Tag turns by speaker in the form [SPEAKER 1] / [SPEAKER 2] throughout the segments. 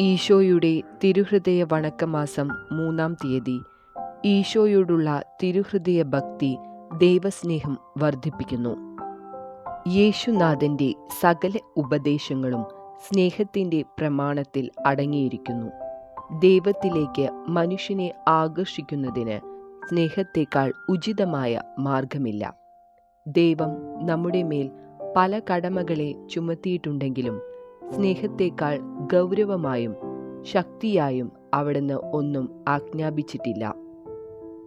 [SPEAKER 1] ഈശോയുടെ തിരുഹൃദയ വണക്കമാസം മൂന്നാം തീയതി. ഈശോയോടുള്ള തിരുഹൃദയ ഭക്തി ദൈവസ്നേഹം വർദ്ധിപ്പിക്കുന്നു. യേശുനാഥന്റെ സകല ഉപദേശങ്ങളും സ്നേഹത്തിന്റെ പ്രമാണത്തിൽ അടങ്ങിയിരിക്കുന്നു. ദൈവത്തിലേക്ക് മനുഷ്യനെ ആകർഷിക്കുന്നതിന് സ്നേഹത്തേക്കാൾ ഉചിതമായ മാർഗമില്ല. ദൈവം നമ്മുടെ മേൽ പല കടമകളെ ചുമത്തിയിട്ടുണ്ടെങ്കിലും സ്നേഹത്തേക്കാൾ ഗൗരവമായും ശക്തിയായും അവിടുന്ന് ഒന്നും ആജ്ഞാപിച്ചിട്ടില്ല.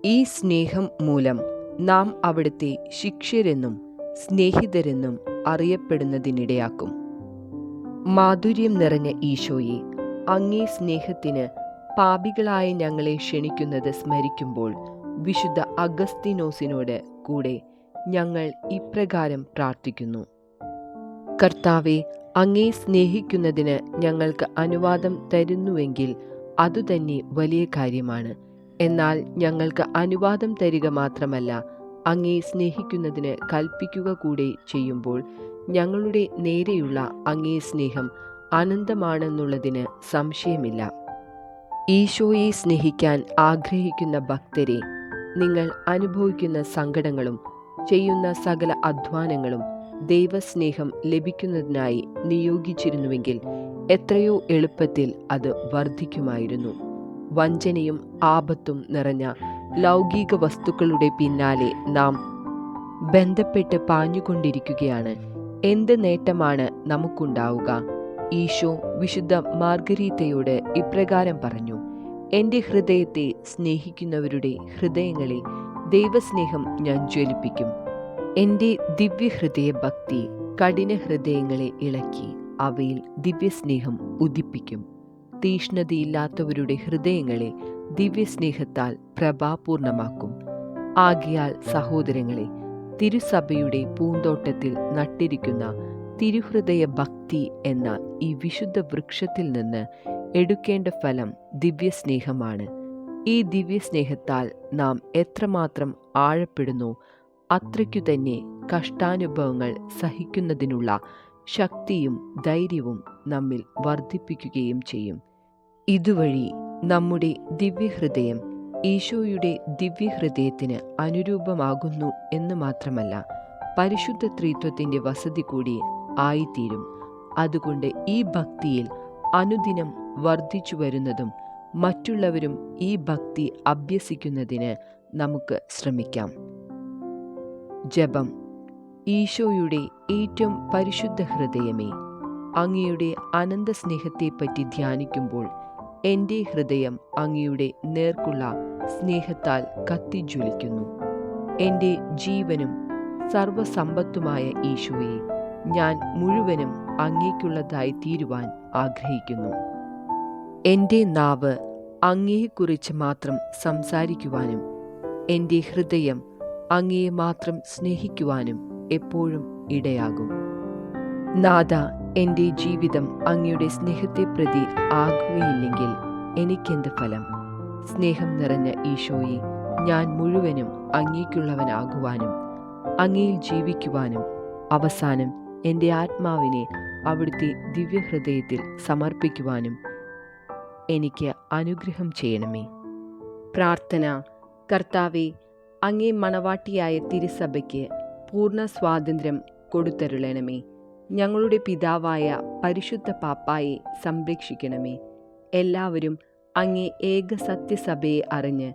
[SPEAKER 1] ഈ സ്നേഹം മൂലം നാം അവിടുത്തെ ശിക്ഷ്യരെന്നും സ്നേഹിതരെന്നും അറിയപ്പെടുന്നതിനിടയാക്കും. മാധുര്യം നിറഞ്ഞ ഈശോയെ അങ്ങേ സ്നേഹത്തിന് പാപികളായ ഞങ്ങളെ ക്ഷണിക്കുന്നത് സ്മരിക്കുമ്പോൾ വിശുദ്ധ അഗസ്തിനോസിനോട് കൂടെ ഞങ്ങൾ ഇപ്രകാരം പ്രാർത്ഥിക്കുന്നു. കർത്താവെ അങ്ങേ സ്നേഹിക്കുന്നതിന് ഞങ്ങൾക്ക് അനുവാദം തരുന്നുവെങ്കിൽ അതുതന്നെ വലിയ കാര്യമാണ്. എന്നാൽ ഞങ്ങൾക്ക് അനുവാദം തരിക മാത്രമല്ല അങ്ങേ സ്നേഹിക്കുന്നതിന് കൽപ്പിക്കുക കൂടെ ചെയ്യുമ്പോൾ ഞങ്ങളുടെ നേരെയുള്ള അങ്ങേ സ്നേഹം അനന്തമാണെന്നുള്ളതിന് സംശയമില്ല. ഈശോയെ സ്നേഹിക്കാൻ ആഗ്രഹിക്കുന്ന ഭക്തരെ നിങ്ങൾ അനുഭവിക്കുന്ന സങ്കടങ്ങളും ചെയ്യുന്ന സകല അധ്വാനങ്ങളും ദൈവസ്നേഹം ലഭിക്കുന്നതിനായി നിയോഗിച്ചിരുന്നുവെങ്കിൽ എത്രയോ എളുപ്പത്തിൽ അത് വർദ്ധിക്കുമായിരുന്നു വഞ്ചനയും ആപത്തും നിറഞ്ഞ ലൗകിക വസ്തുക്കളുടെ പിന്നാലെ നാം ബന്ധപ്പെട്ട് പാഞ്ഞുകൊണ്ടിരിക്കുകയാണ്. എന്ത് നേട്ടമാണ് നമുക്കുണ്ടാവുക? ഈശോ വിശുദ്ധ മാർഗരീതയോട് ഇപ്രകാരം പറഞ്ഞു എന്റെ ഹൃദയത്തെ സ്നേഹിക്കുന്നവരുടെ ഹൃദയങ്ങളെ ദൈവസ്നേഹം ഞാൻ ജ്വലിപ്പിക്കും. എന്റെ ദിവ്യഹൃദയ ഭക്തി കഠിന ഹൃദയങ്ങളെ ഇളക്കി അവയിൽ ദിവ്യസ്നേഹം ഉദിപ്പിക്കും. തീഷ്ണതയില്ലാത്തവരുടെ ഹൃദയങ്ങളെ ദിവ്യസ്നേഹത്താൽ പ്രഭാപൂർണമാക്കും. ആകിയാൽ സഹോദരങ്ങളെ തിരുസഭയുടെ പൂന്തോട്ടത്തിൽ നട്ടിരിക്കുന്ന തിരുഹൃദയ ഭക്തി എന്ന ഈ വിശുദ്ധ വൃക്ഷത്തിൽ നിന്ന് എടുക്കേണ്ട ഫലം ദിവ്യസ്നേഹമാണ്. ഈ ദിവ്യസ്നേഹത്താൽ നാം എത്രമാത്രം ആഴപ്പെടുന്നു അത്രയ്ക്കു തന്നെ കഷ്ടാനുഭവങ്ങൾ സഹിക്കുന്നതിനുള്ള ശക്തിയും ധൈര്യവും നമ്മിൽ വർദ്ധിപ്പിക്കുകയും ചെയ്യും. ഇതുവഴി നമ്മുടെ ദിവ്യഹൃദയം ഈശോയുടെ ദിവ്യഹൃദയത്തിന് അനുരൂപമാകുന്നു എന്ന് മാത്രമല്ല പരിശുദ്ധ ത്രിത്വത്തിന്റെ വസതി കൂടി ആയിത്തീരും. അതുകൊണ്ട് ഈ ഭക്തിയിൽ അനുദിനം വർദ്ധിച്ചു വരുന്നതും മറ്റുള്ളവരും ഈ ഭക്തി അഭ്യസിക്കുന്നതിന് നമുക്ക് ശ്രമിക്കാം. ജപം. ഈശോയുടെ ഏറ്റവും പരിശുദ്ധ ഹൃദയമേ അങ്ങയുടെ അനന്ത സ്നേഹത്തെപ്പറ്റി ധ്യാനിക്കുമ്പോൾ എന്റെ ഹൃദയം അങ്ങയുടെ നേർക്കുള്ള സ്നേഹത്താൽ കത്തിജ്വലിക്കുന്നു. എന്റെ ജീവനും സർവസമ്പത്തുമായ ഈശോയെ ഞാൻ മുഴുവനും അങ്ങേക്കുള്ളതായി തീരുവാൻ ആഗ്രഹിക്കുന്നു. എന്റെ നാവ് അങ്ങയെക്കുറിച്ച് മാത്രം സംസാരിക്കുവാനും എന്റെ ഹൃദയം അങ്ങയെ മാത്രം സ്നേഹിക്കുവാനും എപ്പോഴും ഇടയാകും. നാഥ എന്റെ ജീവിതം അങ്ങയുടെ സ്നേഹത്തെ പ്രതി ആകുകയില്ലെങ്കിൽ എനിക്കെന്ത് ഫലം? സ്നേഹം നിറഞ്ഞ ഈശോയെ ഞാൻ മുഴുവനും അങ്ങേക്കുള്ളവനാകുവാനും അങ്ങയിൽ ജീവിക്കുവാനും അവസാനം എന്റെ ആത്മാവിനെ അവിടുത്തെ ദിവ്യഹൃദയത്തിൽ സമർപ്പിക്കുവാനും എനിക്ക് അനുഗ്രഹം ചെയ്യണമേ. പ്രാർത്ഥന കർത്താവെ അങ്ങേ മണവാട്ടിയായ തിരുസഭയ്ക്ക് പൂർണ സ്വാതന്ത്ര്യം കൊടുത്തരുളണമേ. ഞങ്ങളുടെ പിതാവായ പരിശുദ്ധ പാപ്പായെ സംരക്ഷിക്കണമേ. എല്ലാവരും അങ്ങേ ഏക സത്യസഭയെ അറിഞ്ഞ്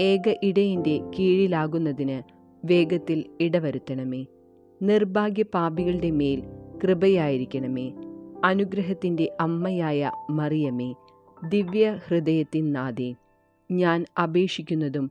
[SPEAKER 1] ഏക ഇടയിന്റെ കീഴിലാകുന്നതിന് വേഗത്തിൽ ഇടവരുത്തണമേ. നിർഭാഗ്യ പാപികളുടെ മേൽ കൃപയായിരിക്കണമേ. അനുഗ്രഹത്തിന്റെ അമ്മയായ മറിയമേ ദിവ്യ ഹൃദയത്തിൻ നാഥേ ഞാൻ അപേക്ഷിക്കുന്നതും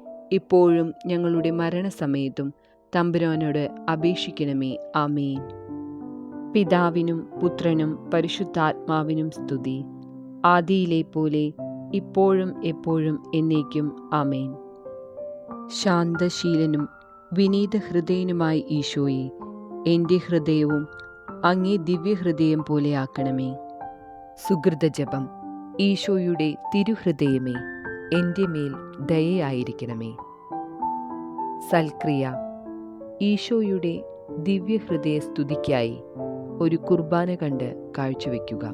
[SPEAKER 1] ഇപ്പോഴും ഞങ്ങളുടെ മരണസമയത്തും തമ്പുരാനോട് അപേക്ഷിക്കണമേ. ആമേൻ. പിതാവിനും പുത്രനും പരിശുദ്ധാത്മാവിനും സ്തുതി. ആദിയിലെ പോലെ ഇപ്പോഴും എപ്പോഴും എന്നേക്കും. ആമേൻ. ശാന്തശീലനും വിനീത ഹൃദയനുമായി ഈശോയെ എന്റെ ഹൃദയവും അങ്ങേ ദിവ്യഹൃദയം പോലെയാക്കണമേ സുഹൃതജപം ഈശോയുടെ തിരുഹൃദയമേ. എന്റെ മേൽ ദയയായിരിക്കണമേ. സൽക്രിയ ഈശോയുടെ ദിവ്യഹൃദയ സ്തുതിക്കായി ഒരു കുർബാന കണ്ട് കാഴ്ചവെക്കുക